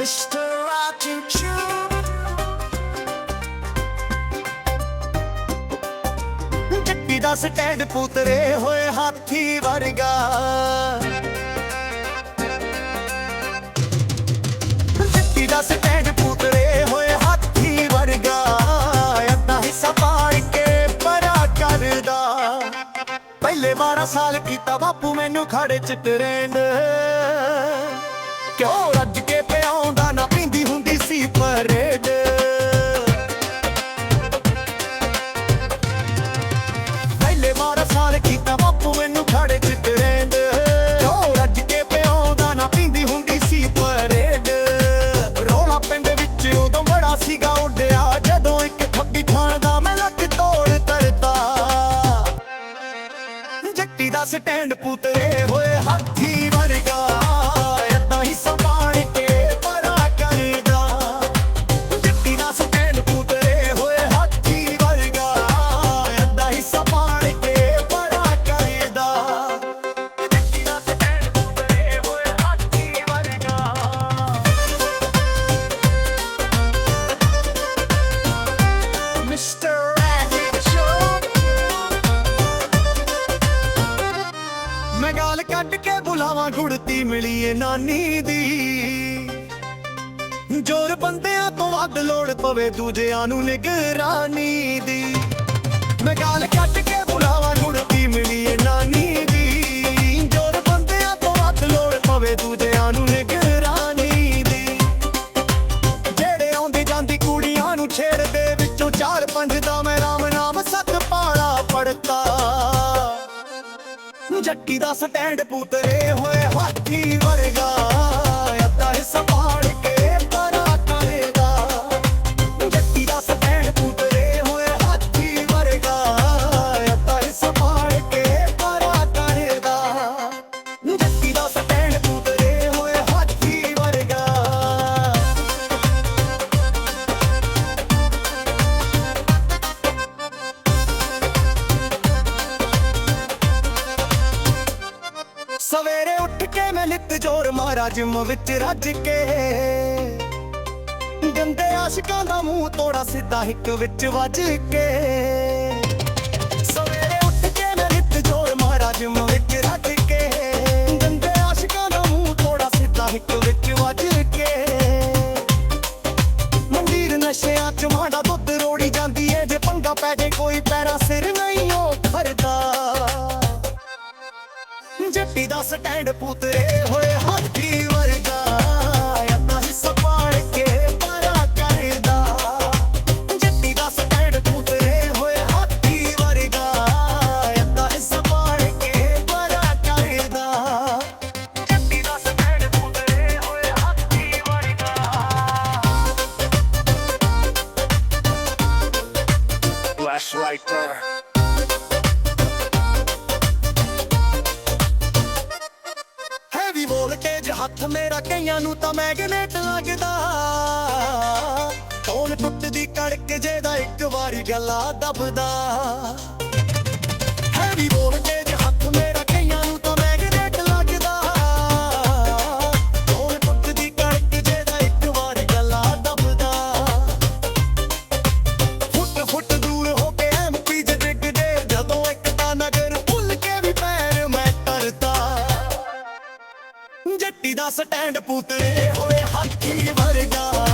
Mr. Attitude ਜੱਟੀ ਦਾ stand ਪੁੱਤਰੇ ਹੋਏ ਹਾਥੀ ਵਰਗਾ। ਜੱਟੀ ਦਾ ਸਟੈਂਡ ਪੁੱਤਰੇ ਹੋਏ ਹਾਥੀ ਵਰਗਾ। ਅੱਧਾ ਹਿੱਸਾ ਪਾੜ ਕੇ ਪਰਾ ਕਰਦਾ। ਪਹਿਲੇ 12 ਸਾਲ ਕੀਤਾ ਬਾਪੂ ਮੈਨੂੰ ਖੜੇ ਚ ਟਰੈਂਡ ਕਿਉਂ ਰੱਜ ਕੇ ਸਟੈਂਡ ਪੁੱਤਰੇ ਹੋਏ ਹਾਥੀ ਕੱਢ ਕੇ ਗੁੜਤੀ ਮਿਲੀ ਏ ਨਾਨੀ ਦੀ। ਜੋਰ ਬੰਦਿਆਂ ਤੋਂ ਵੱਧ ਲੋੜ ਪਵੇ ਦੂਜਿਆਂ ਨੂੰ ਨਿਗਰਾਨੀ ਦੀ। ਮੈਂ ਗਾਲ ਕੱਟ ਜੱਟੀ ਦਾ ਸਟੈਂਡ ਪੁੱਤਰੇ ਹੋਏ ਹਾਥੀ ਵਰਗਾ। ਮਾਰਾ ਜਿਮ ਵਿੱਚ ਰੱਜ ਕੇ। ਗੰਦੇ ਆਸ਼ਿਕਾਂ ਦਾ ਮੂੰਹ ਤੋੜਾ ਸਿੱਧਾ ਹਿੱਕ ਵਿੱਚ ਵੱਜ ਕੇ। ਜੱਟੀ ਦਾ ਸਟੈਂਡ ਪੁੱਤਰੇ ਹੋਏ ਹਾਥੀ ਵਰਗਾ ਅੱਧਾ ਹਿੱਸਾ ਪਾੜ ਕੇ ਪਰਾ ਕਰਦਾ। ਜੱਟੀ ਦਾ ਸਟੈਂਡ ਪੁੱਤਰੇ ਹੋਏ ਹਾਥੀ ਵਰਗਾ ਅੱਧਾ ਹਿੱਸਾ ਪਾੜ ਕੇ ਪਰਾ ਕਰਦਾ। ਜੱਟੀ ਦਾ ਸਟੈਂਡ ਪੁੱਤਰੇ ਹੋਏ ਹਾਥੀ ਵਰਗਾ। Flashlighter. ਹੱਥ ਮੇਰਾ ਕਈਆਂ ਨੂੰ ਤਾਂ ਮੈਗਨੇਟ ਲੱਗਦਾ। ਕੌਣ ਟੁੱਟਦੀ ਕੜਕ ਜਿਹਦਾ ਇੱਕ ਵਾਰੀ ਗਲਾ ਦਬਦਾ। ਜੱਟੀ ਸਟੈਂਡ ਪੂਤਰੇ ਹੋਏ ਹਾਥੀ ਵਰਗਾ।